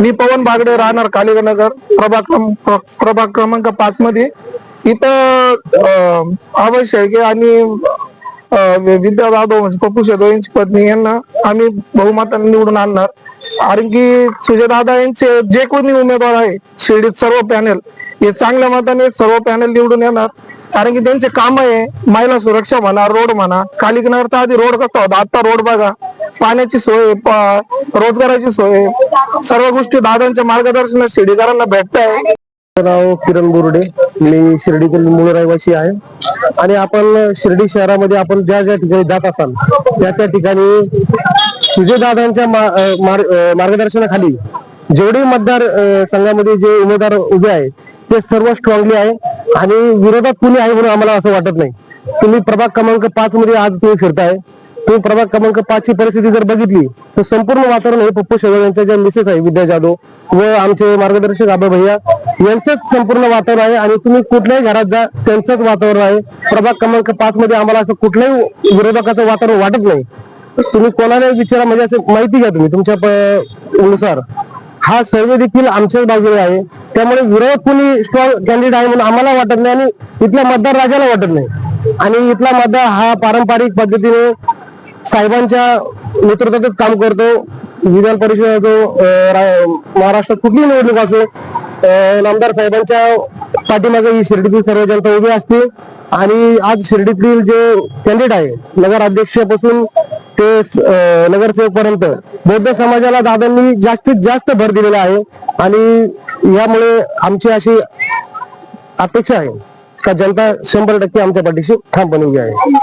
मी पवन बागडे राहणार कालिगनगर प्रभाग क्रम- प्रभाग क्रमांक पाच मध्ये. इथं आवश्यक आहे आणि विद्या जाधव म्हणजे पप्पू शेदो यांची पत्नी यांना आम्ही बहुमताने निवडून आणणार. कारण की सुजयदादा यांचे जे कोणी उमेदवार आहे शिर्डीत सर्व पॅनेल हे चांगल्या मताने सर्व पॅनेल निवडून येणार. कारण की त्यांचे काम आहे महिला सुरक्षा म्हणा रोड म्हणा कालिकनगरचा आधी रोड कसा होता आता रोड बघा. पाण्याची सोय प- रोजगाराची सोय सर्व गोष्टी दादांच्या मार्गदर्शनात शिर्डीकरांना भेटत आहे नाव किरण बोर्डे. मी शिर्डीतील मूळ रहिवासी आहे. आणि आपण शिर्डी शहरामध्ये आपण ज्या ज्या ठिकाणी जात असाल त्या त्या ठिकाणी सुजयदादांच्या मार्गदर्शनाखाली जेवढे मतदार संघामध्ये जे उमेदवार उभे आहेत ते सर्व स्ट्रॉंगली आहे. आणि विरोधात कुणी आहे म्हणून आम्हाला असं वाटत नाही. तुम्ही प्रभाग क्रमांक पाच मध्ये आज तुम्ही फिरताय. तुम्ही प्रभाग क्रमांक पाच ची परिस्थिती जर बघितली तर संपूर्ण वातावरण हे पप्पू शेवळ यांच्या ज्या मिसेस आहे विद्या जाधव व आमचे मार्गदर्शक आबा भैया यांचंच संपूर्ण वातावरण आहे आणि तुम्ही कुठल्याही घरात जा त्यांचंच वातावरण आहे. प्रभाग क्रमांक पाच मध्ये आम्हाला असं कुठल्याही विरोधकाचं वातावरण वाटत नाही. तुम्ही कोणालाही विचारा म्हणजे असं माहिती घ्या तुम्ही तुमच्या नुसार. हा सर्वे देखील आमच्याच बाजूने आहे. त्यामुळे विरोध कोणी स्ट्रॉंग कॅन्डिडेट आहे म्हणून आम्हाला वाटत नाही आणि इथल्या मतदार राजाला वाटत नाही. आणि इथला मतदार हा पारंपरिक पद्धतीने साहेबांच्या नेतृत्वातच काम करतो. विधान परिषद असो महाराष्ट्रात कुठलीही निवडणूक असो अं, नामदार साहेबांच्या पाठीमागे ही शिर्डीतील सर्व जनता उभी असते. आणि आज शिर्डीतील जे कॅन्डिडेट आहे नगराध्यक्षापासून ते नगरसेवक पर्यंत बौद्ध समाजाला दादांनी जास्तीत जास्त भर दिलेला आहे. आणि यामुळे आमची अशी अपेक्षा आहे का जनता शंभर टक्के आमच्या पाठीशी ठामपणे उभी आहे.